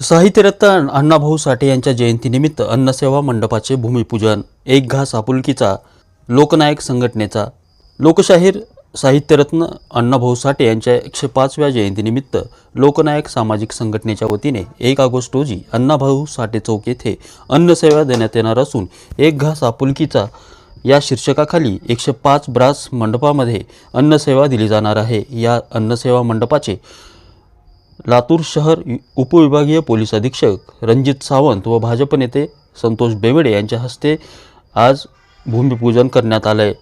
साहित्यरत्न अण्णाभाऊ साठे यांच्या जयंतीनिमित्त अन्नसेवा मंडपाचे भूमिपूजन एक घास आपुलकीचा लोकनायक संघटनेचा. लोकशाहीर साहित्यरत्न अण्णाभाऊ साठे यांच्या एकशे पाचव्या जयंतीनिमित्त लोकनायक सामाजिक संघटनेच्या वतीने एक ऑगस्ट रोजी अण्णाभाऊ साठे चौक येथे अन्नसेवा देण्यात येणार असून एक घास आपुलकीचा या शीर्षकाखाली एकशे पाच ब्रास मंडपामध्ये अन्नसेवा दिली जाणार आहे. या अन्नसेवा मंडपाचे लातूर शहर उपविभागीय पोलीस अधीक्षक रणजित सावंत व भाजप नेते संतोष बेवडे यांच्या हस्ते आज भूमिपूजन करण्यात आलं आहे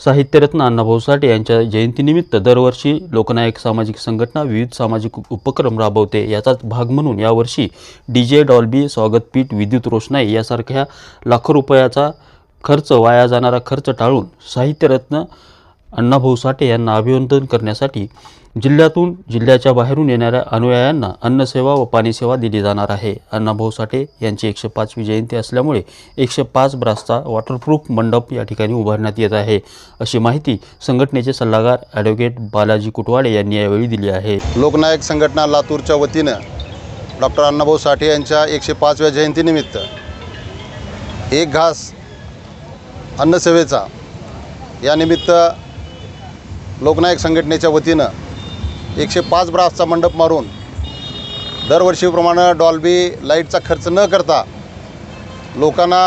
साहित्यरत्न अण्णाभाऊ साठे यांच्या जयंतीनिमित्त दरवर्षी लोकनायक सामाजिक संघटना विविध सामाजिक उपक्रम राबवते. याचाच भाग म्हणून यावर्षी डी जे डॉल्बी स्वागतपीठ विद्युत रोषणाई यासारख्या लाखो रुपयाचा खर्च वाया जाणारा खर्च टाळून साहित्यरत्न अण्णाभाऊ साठे यांना अभिवंदन करण्यासाठी जिल्ह्यातून जिल्ह्याच्या बाहेरून येणाऱ्या अनुयायांना अन्नसेवा व पाणीसेवा दिली जाणार आहे. अण्णाभाऊ साठे यांची एकशे पाचवी जयंती असल्यामुळे एकशे पाच ब्रासचा वॉटरप्रूफ मंडप या ठिकाणी उभारण्यात येत आहे. अशी माहिती संघटनेचे सल्लागार ॲडव्होकेट बालाजी कुटवाडे यांनी यावेळी दिली आहे. लोकनायक संघटना लातूरच्या वतीनं डॉक्टर अण्णाभाऊ साठे यांच्या एकशे पाचव्या जयंतीनिमित्त एक घास अन्नसेवेचा यानिमित्त लोकनायक संघटनेच्या वतीनं एकशे पाच ब्रासचा मंडप मारून दरवर्षीप्रमाणे डॉल्बी लाईटचा खर्च न करता लोकांना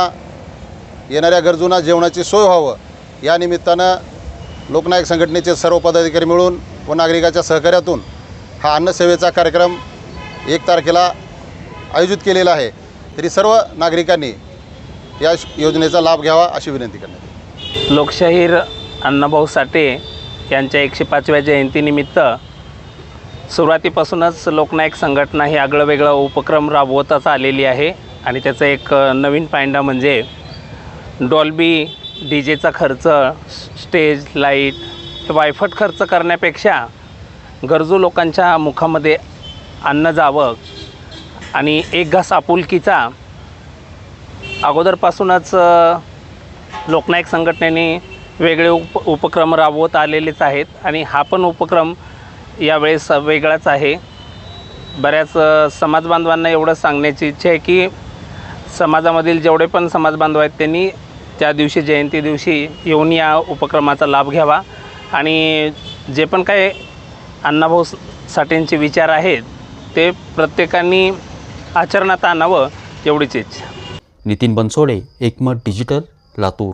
येणाऱ्या गरजूंना जेवणाची सोय व्हावं या निमित्तानं लोकनायक संघटनेचे सर्व पदाधिकारी मिळून व नागरिकाच्या सहकार्यातून हा अन्नसेवेचा कार्यक्रम एक तारखेला आयोजित केलेला आहे. तरी सर्व नागरिकांनी या योजनेचा लाभ घ्यावा अशी विनंती करण्यात लोकशाहीर अण्णाभाऊ साठे यांच्या एकशे पाचव्या जयंतीनिमित्त सुरुवातीपासूनच लोकनायक संघटना ही आगळं वेगळं उपक्रम राबवतच आलेली आहे. आणि त्याचं एक नवीन पायंडा म्हणजे डॉल्बी डी जेचा खर्च स्टेज लाइट हे वायफट खर्च करण्यापेक्षा गरजू लोकांच्या मुखामध्ये अन्न जावं आणि एक घास आपुलकीचा अगोदरपासूनच लोकनायक संघटनेने वेगळे उप उपक्रम राबवत आलेलेच आहेत आणि हा पण उपक्रम यावेळेस वेगळाच आहे. बऱ्याच समाजबांधवांना एवढं सांगण्याची इच्छा आहे की समाजामधील जेवढे पण समाजबांधव आहेत त्यांनी त्या दिवशी जयंती दिवशी येऊन या उपक्रमाचा लाभ घ्यावा. आणि जे पण काही अण्णाभाऊ साठेंचे विचार आहेत ते प्रत्येकाने आचरणात आणावं एवढीच इच्छा. Nitin Bansode Ekmat Digital Latur.